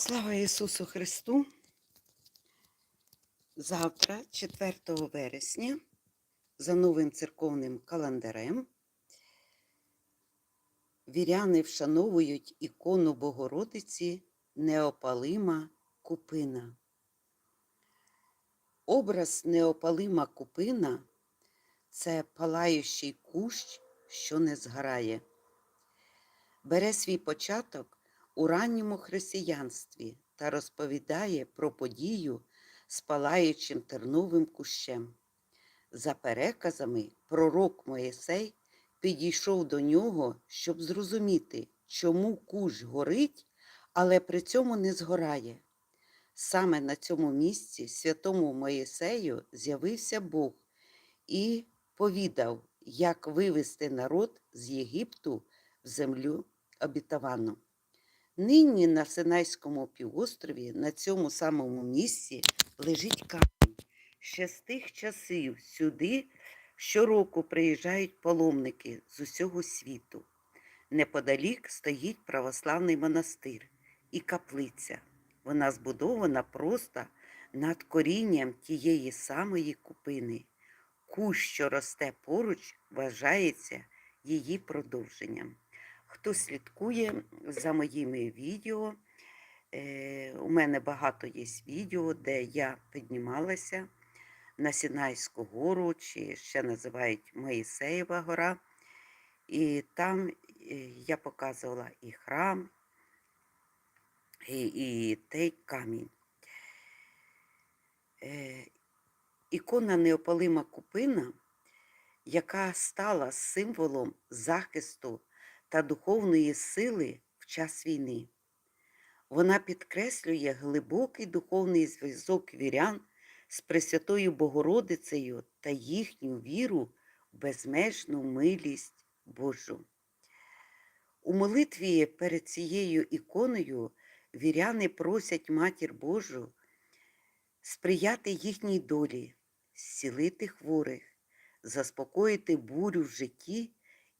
Слава Ісусу Христу! Завтра, 4 вересня, за новим церковним календарем, віряни вшановують ікону Богородиці Неопалима Купина. Образ Неопалима Купина це палаючий кущ, що не зграє. Бере свій початок у ранньому християнстві та розповідає про подію з палаючим терновим кущем. За переказами, пророк Моїсей підійшов до нього, щоб зрозуміти, чому кущ горить, але при цьому не згорає. Саме на цьому місці святому Моїсею з'явився Бог і повідав, як вивести народ з Єгипту в землю обітовану. Нині на Синайському півострові, на цьому самому місці, лежить камінь. Ще з тих часів сюди щороку приїжджають паломники з усього світу. Неподалік стоїть православний монастир і каплиця. Вона збудована просто над корінням тієї самої купини. Кущ, що росте поруч, вважається її продовженням. Хто слідкує за моїми відео, е, у мене багато є відео, де я піднімалася на Сінайську гору, чи ще називають Моїсеєва гора. І там е, я показувала і храм, і, і той камінь. Е, Ікона Неопалима Купина, яка стала символом захисту та духовної сили в час війни. Вона підкреслює глибокий духовний зв'язок вірян з Пресвятою Богородицею та їхню віру в безмежну милість Божу. У молитві перед цією іконою віряни просять Матір Божу сприяти їхній долі, зцілити хворих, заспокоїти бурю в житті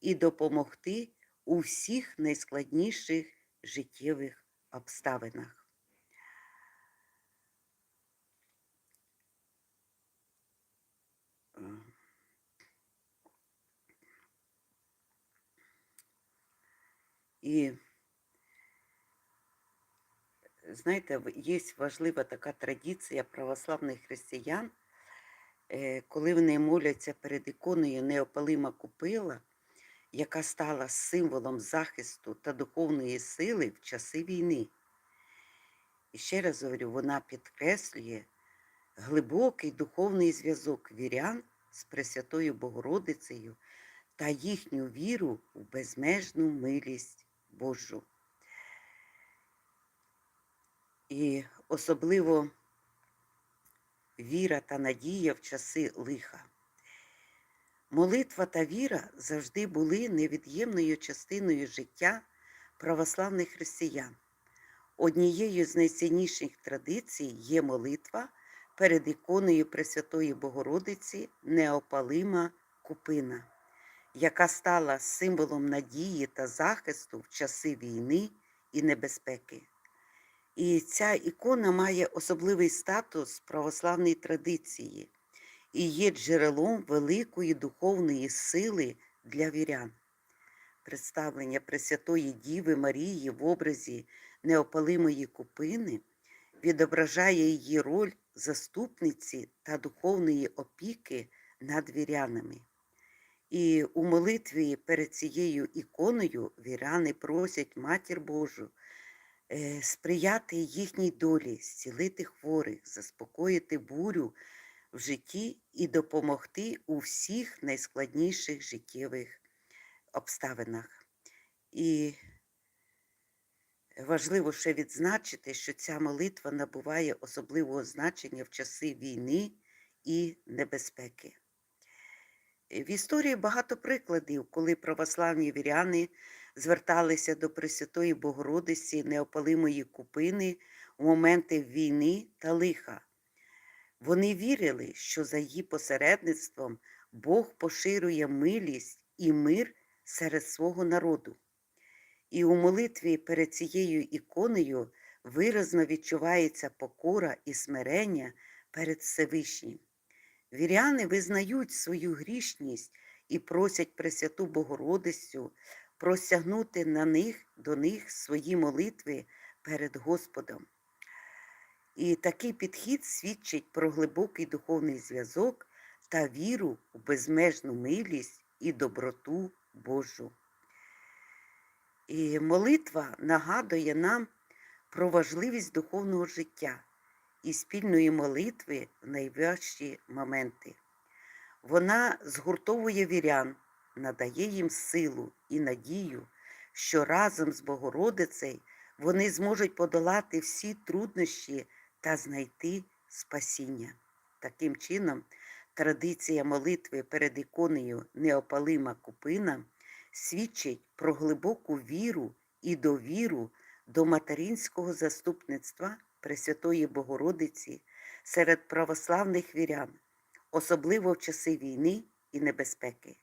і допомогти у всіх найскладніших життєвих обставинах. І знаєте, є важлива така традиція православних християн, е, коли вони моляться перед іконою Неопалима Купила, яка стала символом захисту та духовної сили в часи війни. І ще раз говорю, вона підкреслює глибокий духовний зв'язок вірян з Пресвятою Богородицею та їхню віру в безмежну милість Божу. І особливо віра та надія в часи лиха. Молитва та віра завжди були невід'ємною частиною життя православних християн. Однією з найцінніших традицій є молитва перед іконою Пресвятої Богородиці Неопалима Купина, яка стала символом надії та захисту в часи війни і небезпеки. І ця ікона має особливий статус православної традиції і є джерелом великої духовної сили для вірян. Представлення Пресвятої Діви Марії в образі неопалимої купини відображає її роль заступниці та духовної опіки над вірянами. І у молитві перед цією іконою віряни просять Матір Божу е, сприяти їхній долі, зцілити хворих, заспокоїти бурю в житті і допомогти у всіх найскладніших життєвих обставинах. І важливо ще відзначити, що ця молитва набуває особливого значення в часи війни і небезпеки. В історії багато прикладів, коли православні віряни зверталися до Пресвятої Богородиці неопалимої купини у моменти війни та лиха. Вони вірили, що за її посередництвом Бог поширює милість і мир серед свого народу. І у молитві перед цією іконою виразно відчувається покора і смирення перед Всевишнім. Віряни визнають свою грішність і просять Пресвяту Богородицю простягнути на них до них свої молитви перед Господом. І такий підхід свідчить про глибокий духовний зв'язок та віру у безмежну милість і доброту Божу. І молитва нагадує нам про важливість духовного життя і спільної молитви в найважчі моменти. Вона згуртовує вірян, надає їм силу і надію, що разом з Богородицею вони зможуть подолати всі труднощі та знайти спасіння. Таким чином, традиція молитви перед іконою Неопалима Купина свідчить про глибоку віру і довіру до материнського заступництва Пресвятої Богородиці серед православних вірян, особливо в часи війни і небезпеки.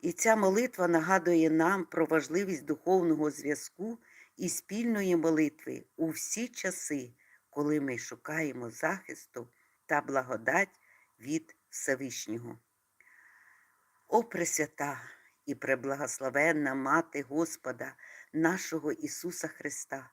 І ця молитва нагадує нам про важливість духовного зв'язку і спільної молитви у всі часи, коли ми шукаємо захисту та благодать від Всевишнього. О Пресвята і преблагословенна Мати Господа нашого Ісуса Христа!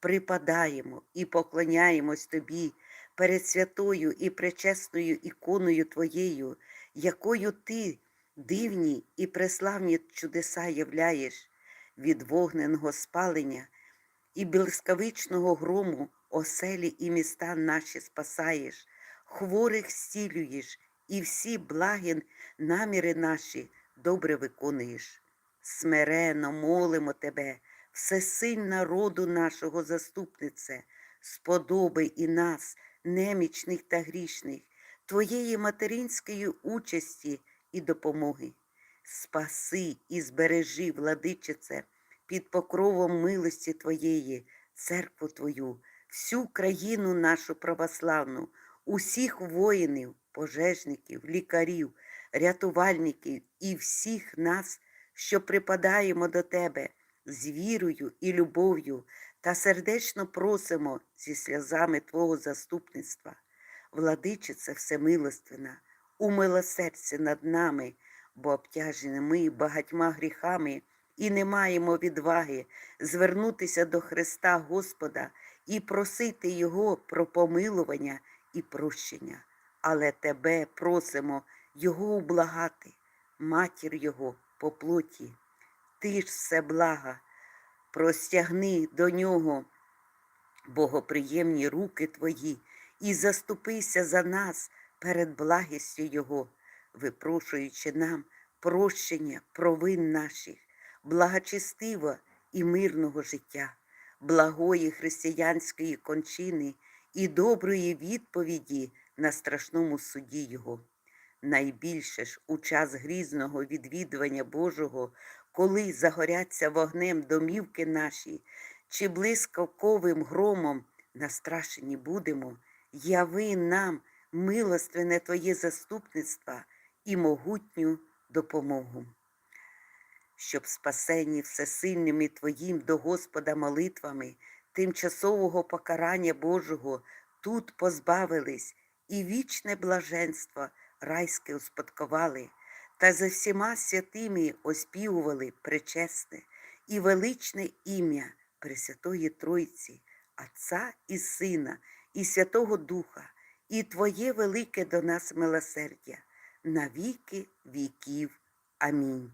Припадаємо і поклоняємось Тобі перед святою і пречесною іконою Твоєю, якою Ти дивні і преславні чудеса являєш від вогненого спалення і блискавичного грому оселі і міста наші спасаєш, хворих зцілюєш і всі благі наміри наші добре виконуєш. Смирено молимо Тебе, всесильна роду нашого заступнице, сподобай і нас, немічних та грішних, Твоєї материнської участі і допомоги. Спаси і збережи, владичице, під покровом милості Твоєї, церкву Твою, всю країну нашу православну, усіх воїнів, пожежників, лікарів, рятувальників і всіх нас, що припадаємо до Тебе з вірою і любов'ю та сердечно просимо зі сльозами Твого заступництва. Владичице всемилостивна, умилосердься над нами, бо обтяжені ми багатьма гріхами і не маємо відваги звернутися до Христа Господа і просити Його про помилування і прощення. Але Тебе просимо Його ублагати, матір Його по плоті. Ти ж все блага, простягни до нього богоприємні руки Твої і заступися за нас перед благістю Його, випрошуючи нам прощення провин наших, благочестивого і мирного життя, благої християнської кончини і доброї відповіді на страшному суді Його. Найбільше ж у час грізного відвідування Божого, коли загоряться вогнем домівки наші, чи блискавковим громом настрашені будемо, яви нам милостивне Твоє заступництво і могутню допомогу. Щоб спасені всесильними Твоїм до Господа молитвами, тимчасового покарання Божого тут позбавились і вічне блаженство райське успадкували, та за всіма святими оспівували пречесне і величне ім'я Пресвятої Тройці, Отця і Сина, і Святого Духа, і Твоє велике до нас милосердя, на віки віків. Амінь.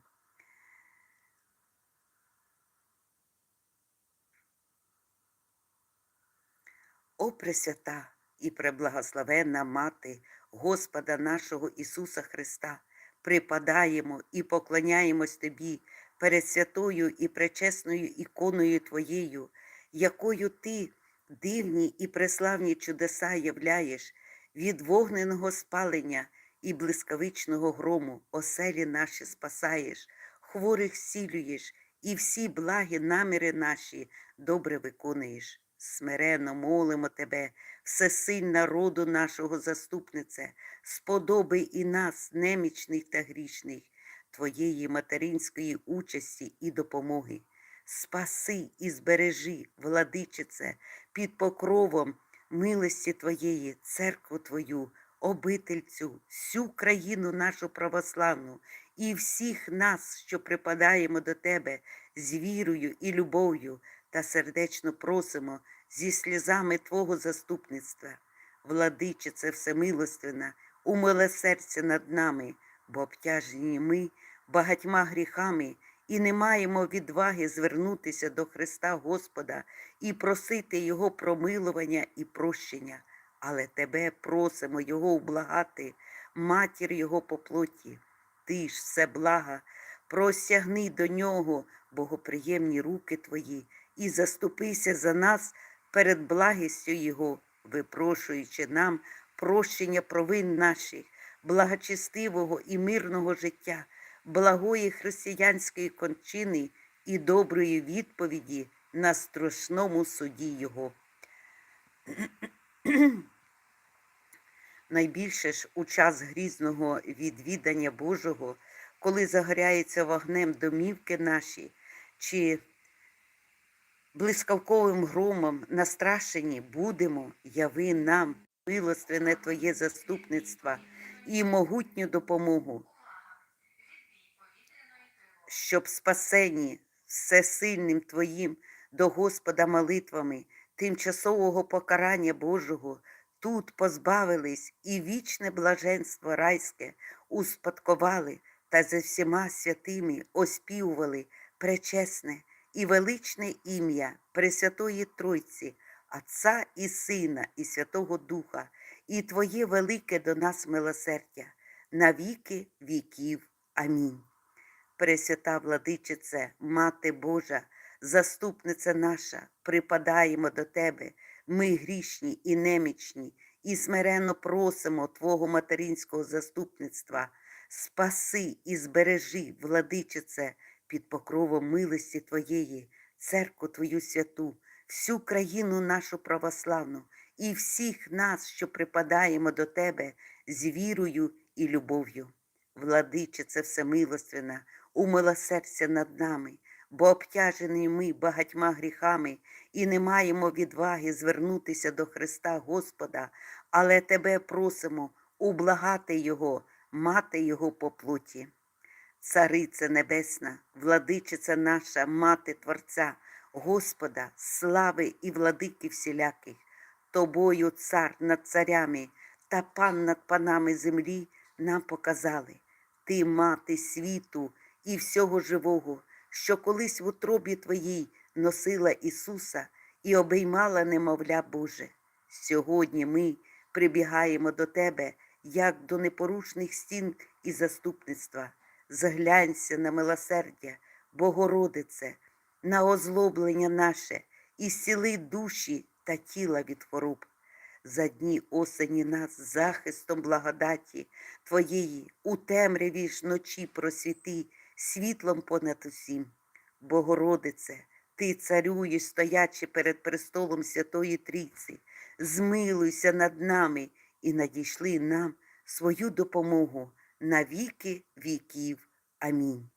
О Пресвята і преблагословенна Мати Господа нашого Ісуса Христа, припадаємо і поклоняємось Тобі перед святою і пречесною іконою Твоєю, якою Ти дивні і преславні чудеса являєш від вогненого спалення і блискавичного грому оселі наші спасаєш, хворих зцілюєш і всі благі наміри наші добре виконуєш. Смиренно молимо Тебе, всесильна роду нашого заступнице, сподобай і нас, немічних та грішних, Твоєї материнської участі і допомоги. Спаси і збережи, владичице, під покровом милості Твоєї, церкву Твою, обитель цю, всю країну нашу православну і всіх нас, що припадаємо до Тебе з вірою і любов'ю та сердечно просимо зі сльозами Твого заступництва. Владичице Всемилостивна, умилосердься над нами, бо обтяжені ми багатьма гріхами і не маємо відваги звернутися до Христа Господа і просити Його промилування і прощення. Але Тебе просимо Його ублагати, матір Його по плоті. Ти ж все блага, простягни до Нього богоприємні руки Твої і заступися за нас перед благістю Його, випрошуючи нам прощення провин наших, благочестивого і мирного життя, благої християнської кончини і доброї відповіді на страшному суді Його. Найбільше ж у час грізного відвідання Божого, коли загоряється вогнем домівки наші, чи блискавковим громом настрашені будемо, яви нам милостивне Твоє заступництво і могутню допомогу, щоб спасені всесильним Твоїм до Господа молитвами, тимчасового покарання Божого, тут позбавились і вічне блаженство райське успадкували та за всіма святими оспівували пречесне і величне ім'я Пресвятої Тройці, Отця і Сина, і Святого Духа, і Твоє велике до нас милосердя, на віки віків. Амінь. Пресвята владичице, Мати Божа, заступниця наша, припадаємо до Тебе, ми грішні і немічні, і смиренно просимо Твого материнського заступництва. Спаси і збережи, владичице, під покровом милості Твоєї, церкву Твою святу, всю країну нашу православну і всіх нас, що припадаємо до Тебе з вірою і любов'ю. Владичице Всемилостивна, умилосердься над нами, бо обтяжені ми багатьма гріхами і не маємо відваги звернутися до Христа Господа, але Тебе просимо ублагати Його, мати Його по плоті. Царице Небесна, владичиця наша, мати Творця, Господа, слави і владики всіляких, Тобою, цар над царями та пан над панами землі, нам показали. Ти, мати світу і всього живого, що колись в утробі Твоїй носила Ісуса і обіймала немовля Боже. Сьогодні ми прибігаємо до Тебе, як до непорушних стін і заступництва. Заглянься на милосердя, Богородице, на озлоблення наше і зціли душі та тіла від хвороб. За дні осені нас захистом благодаті Твоєї у темряві ж ночі просвіти світлом понад усім. Богородице, Ти царюєш, стоячи перед престолом Святої Трійці, змилуйся над нами і надійшли нам свою допомогу на віки віків. Амінь.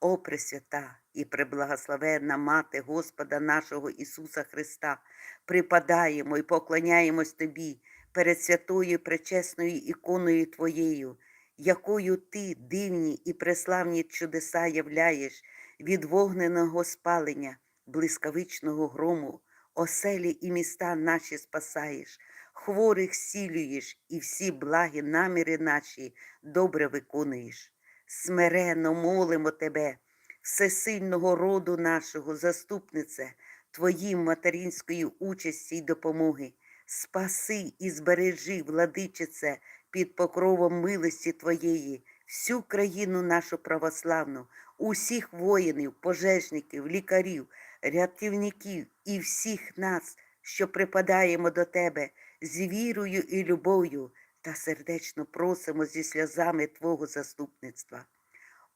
О Пресвята і преблагословенна Мати Господа нашого Ісуса Христа, припадаємо і поклоняємось Тобі перед святою пречесною іконою Твоєю, якою Ти дивні і преславні чудеса являєш від вогненого спалення, блискавичного грому, оселі і міста наші спасаєш, хворих сілюєш і всі благі наміри наші добре виконуєш. Смиренно молимо Тебе, всесильного роду нашого, заступнице, Твоїм материнської участі й допомоги. Спаси і збережи, владичице, під покровом милості Твоєї, всю країну нашу православну, усіх воїнів, пожежників, лікарів, рятівників і всіх нас, що припадаємо до Тебе з вірою і любов'ю та сердечно просимо зі сльозами Твого заступництва.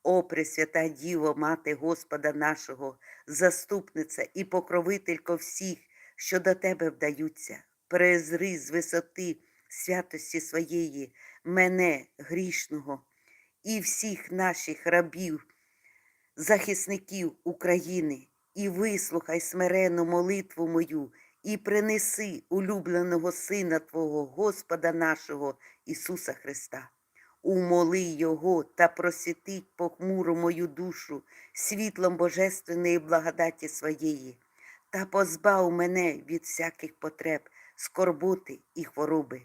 О, Пресвята Діво, Мати Господа нашого, заступниця і покровителько всіх, що до Тебе вдаються, презри з висоти святості своєї, мене, грішного, і всіх наших рабів, захисників України, і вислухай смирену молитву мою і принеси улюбленого Сина Твого, Господа нашого Ісуса Христа. Умоли Його та просвітить похмуру мою душу світлом божественної благодаті своєї, та позбав мене від всяких потреб, скорботи і хвороби.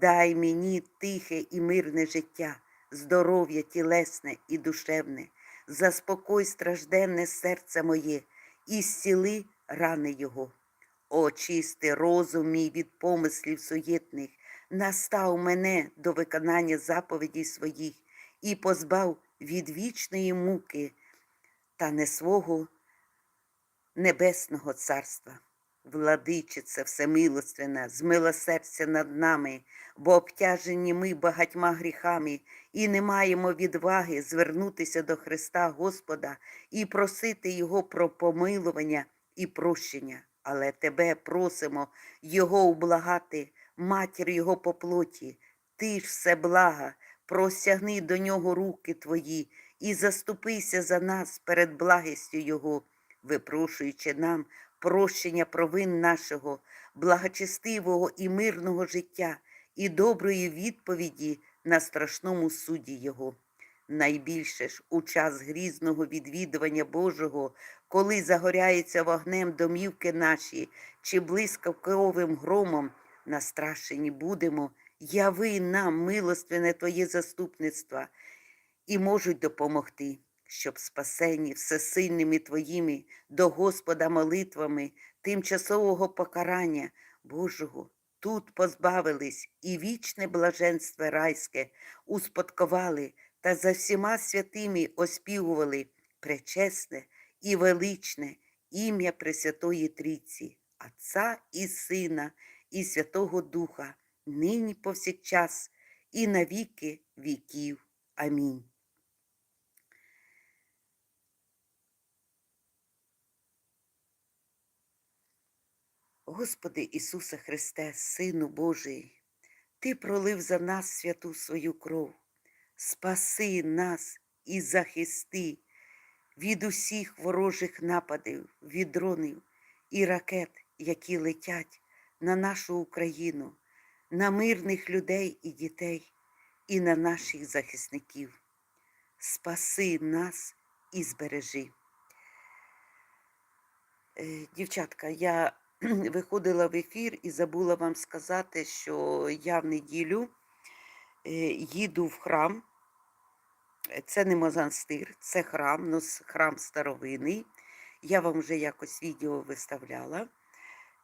Дай мені тихе і мирне життя, здоров'я тілесне і душевне, заспокой стражденне серце моє і зціли рани Його. Очисти розум мій від помислів суєтних, настав мене до виконання заповідей своїх і позбав від вічної муки та не свого небесного царства. Владичице всемилостивна, змилосердься над нами, бо обтяжені ми багатьма гріхами і не маємо відваги звернутися до Христа Господа і просити Його про помилування і прощення. Але Тебе просимо Його ублагати, матір Його по плоті, Ти ж все блага, простягни до Нього руки Твої і заступися за нас перед благістю Його, випрошуючи нам прощення провин нашого, благочестивого і мирного життя і доброї відповіді на страшному суді Його. Найбільше ж у час грізного відвідування Божого, коли загоряються вогнем домівки наші, чи блискавковим громом, настрашені будемо, яви нам милостивне Твоє заступництво і можуть допомогти, щоб спасені всесильними Твоїми до Господа молитвами тимчасового покарання Божого тут позбавились і вічне блаженство райське успадкували та за всіма святими оспівували пречесне і величне ім'я Пресвятої Трійці, Отця і Сина, і Святого Духа, нині повсякчас, і на віки віків. Амінь. Господи Ісусе Христе, Сину Божий, Ти пролив за нас святу свою кров, спаси нас і захисти від усіх ворожих нападів, від дронів і ракет, які летять на нашу Україну, на мирних людей і дітей, і на наших захисників. Спаси нас і збережи. Е, Дівчатка, я виходила в ефір і забула вам сказати, що я в неділю е, їду в храм. Це не монастир, це храм, но храм старовинний. Я вам вже якось відео виставляла.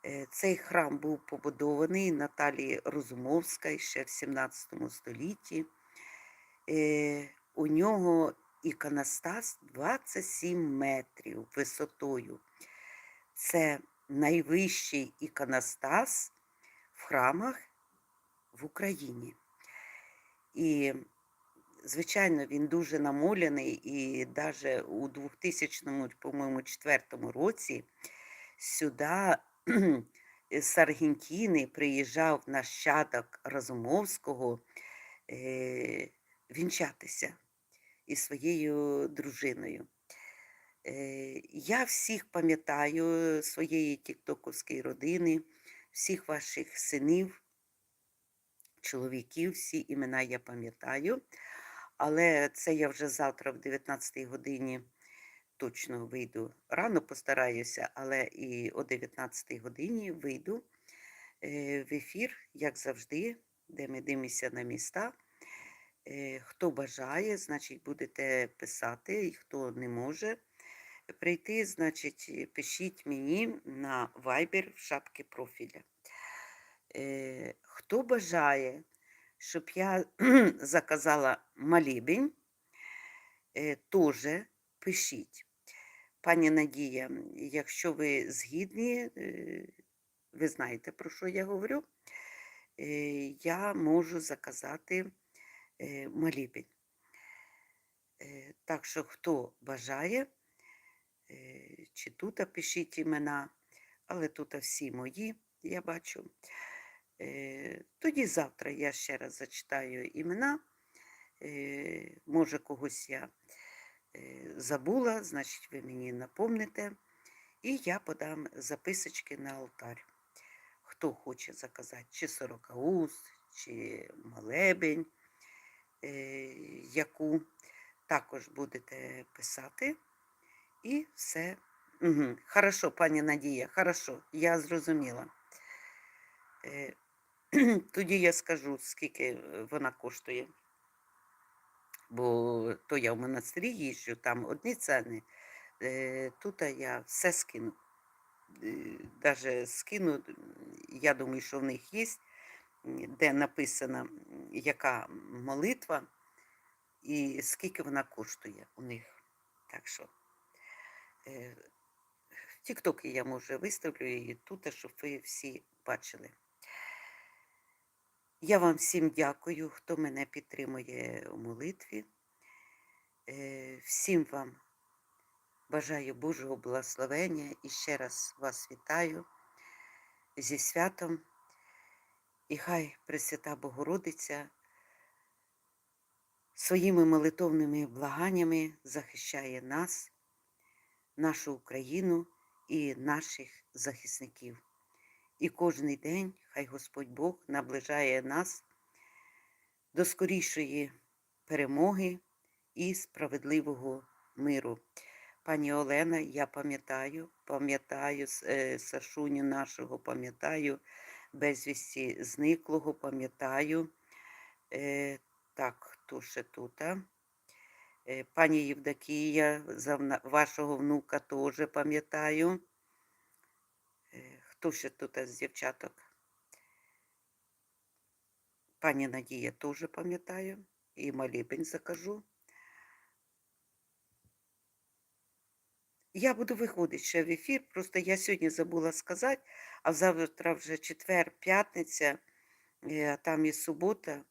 Е, Цей храм був побудований Наталії Розумовська ще в 17 столітті. Е, У нього іконостас 27 метрів висотою. Це найвищий іконостас в храмах в Україні. І, звичайно, він дуже намоляний, і навіть у 2000, по-моєму, четвертому році сюди з Аргентини приїжджав нащадок Разумовського е, вінчатися із своєю дружиною. Е, Я всіх пам'ятаю своєї тіктоковської родини, всіх ваших синів, чоловіків, всі імена я пам'ятаю. Але це я вже завтра в 19 годині точно вийду. Рано постараюся, але і о 19 годині вийду е, в ефір, як завжди, де ми дивимося на міста. Е, Хто бажає, значить, будете писати, і хто не може прийти, значить, пишіть мені на Viber в шапки профіля. Е, Хто бажає, щоб я заказала молебень, е, теж пишіть. Пані Надія, якщо ви згідні, е, ви знаєте, про що я говорю, е, я можу заказати е, молебень. Так що, хто бажає, чи тут пишіть імена, але тут всі мої, я бачу. Е, Тоді завтра я ще раз зачитаю імена. Е, Може, когось я е, забула, значить, ви мені напомните, і я подам записочки на алтарь. хто хоче заказати, чи сорокауст, чи молебень, яку також будете писати. І все. Угу. Хорошо, пані Надія, хорошо, я зрозуміла. Е, Тоді я скажу, скільки е, вона коштує. Бо то я в монастирі їжджу, там одні ціни. Е, Тут я все скину. Навіть скину, я думаю, що в них є, де написано, яка молитва і скільки вона коштує у них. Так що е, в Тіктокі я може виставлю її тут, щоб ви всі бачили. Я вам всім дякую, хто мене підтримує у молитві. Е, Всім вам бажаю Божого благословення і ще раз вас вітаю зі святом. І хай Пресвята Богородиця своїми молитовними благаннями захищає нас, нашу Україну і наших захисників. І кожний день хай Господь Бог наближає нас до скорішої перемоги і справедливого миру. Пані Олена, я пам'ятаю, пам'ятаю е, Сашуню нашого, пам'ятаю безвісті зниклого, пам'ятаю. Е, так, хто ще тут? Е, пані Євдокія, вашого внука теж пам'ятаю. Е, ще тут з дівчаток? Пані Надія теж пам'ятаю. І молебень закажу. Я буду виходити ще в ефір, просто я сьогодні забула сказати, а завтра вже четвер, п'ятниця, е, а там і субота.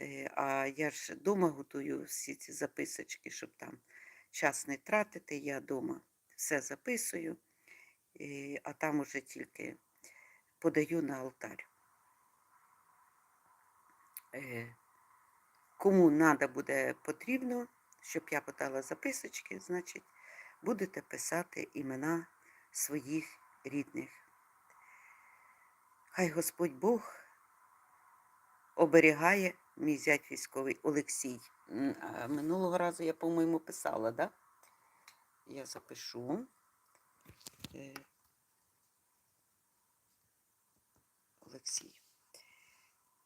Е, А я ж вдома готую всі ці записочки, щоб там час не тратити. Я вдома все записую, е, а там уже тільки подаю на алтарь. Е, Кому треба буде потрібно, щоб я подала записочки, значить, будете писати імена своїх рідних. Хай Господь Бог оберігає мій зять військовий Олексій. Минулого разу я, по-моєму, писала, да? Я запишу. Е, Олексій.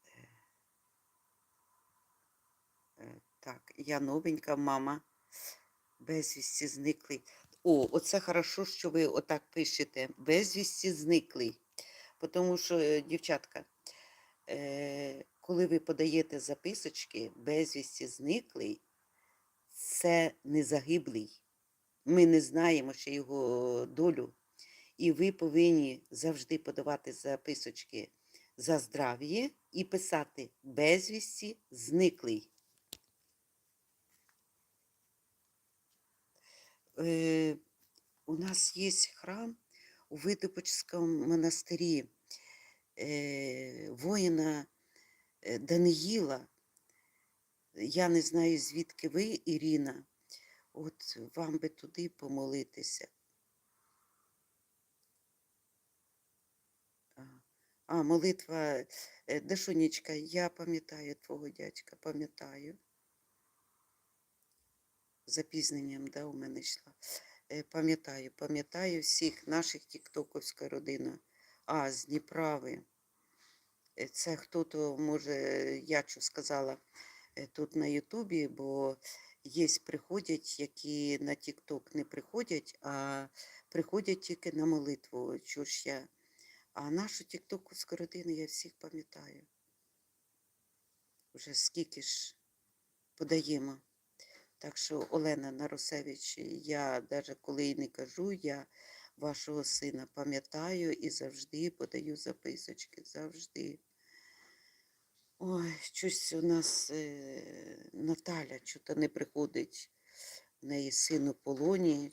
Е, е, Так, я новенька мама. Безвісті зниклий. О, оце хорошо, що ви отак пишете. Безвісті зниклий. Тому що, дівчатка, коли ви подаєте записочки, безвісті зниклий, це не загиблий. Ми не знаємо ще його долю. І ви повинні завжди подавати записочки за здрав'я і писати безвісті зниклий. Е, у нас є храм у Витопочському монастирі е, воїна е, Даниїла. Я не знаю, звідки ви, Ірина. От вам би туди помолитися. А, молитва е, Дашунечка, я пам'ятаю твого дядька, пам'ятаю. Запізненням, да, у мене йшла. Е, Пам'ятаю, пам'ятаю всіх наших тіктоковська родина. А, з Дніправи. Це хто-то, може, я що сказала тут на Ютубі, бо є приходять, які на Тікток не приходять, а приходять тільки на молитву. Чого ж я? А нашу тіктоковську родину я всіх пам'ятаю. Вже скільки ж подаємо. Так що, Олена Нарусевич, я навіть коли і не кажу, я вашого сина пам'ятаю і завжди подаю записочки. Завжди. Ой, щось у нас е, Наталя чого не приходить. В неї син у полоні,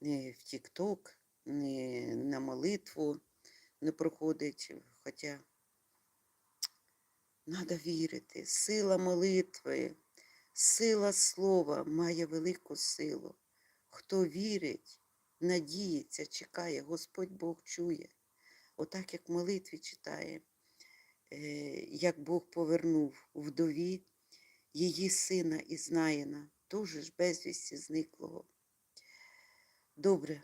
не в Тік-Ток, не на молитву не проходить. Хоча треба вірити. Сила молитви, сила слова має велику силу. Хто вірить, надіється, чекає, Господь Бог чує. отак як в молитві читає, е, як Бог повернув вдові її сина Ізнаїна, теж ж безвісті зниклого. Добре,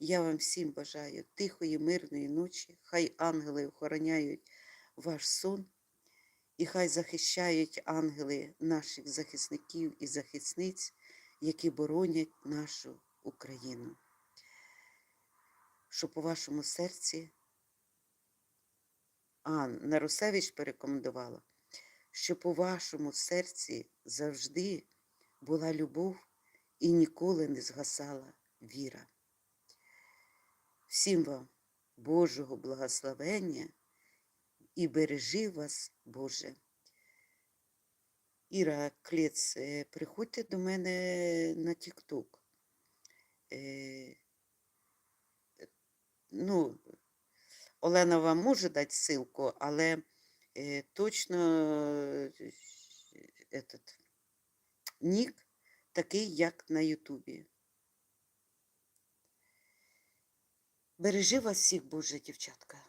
я вам всім бажаю тихої, мирної ночі. Хай ангели охороняють ваш сон, і хай захищають ангели наших захисників і захисниць, які боронять нашу Україну. Щоб у вашому серці, а Нарусевич порекомендувала, щоб у вашому серці завжди була любов і ніколи не згасала віра. Всім вам Божого благословення і бережи вас, Боже. Іра Клець, е, приходьте до мене на Тік-Ток. Е, ну, Олена вам може дати ссылку, але е, точно е, этот, нік такий, як на Ютубі. Бережи вас всіх, Боже, дівчатка.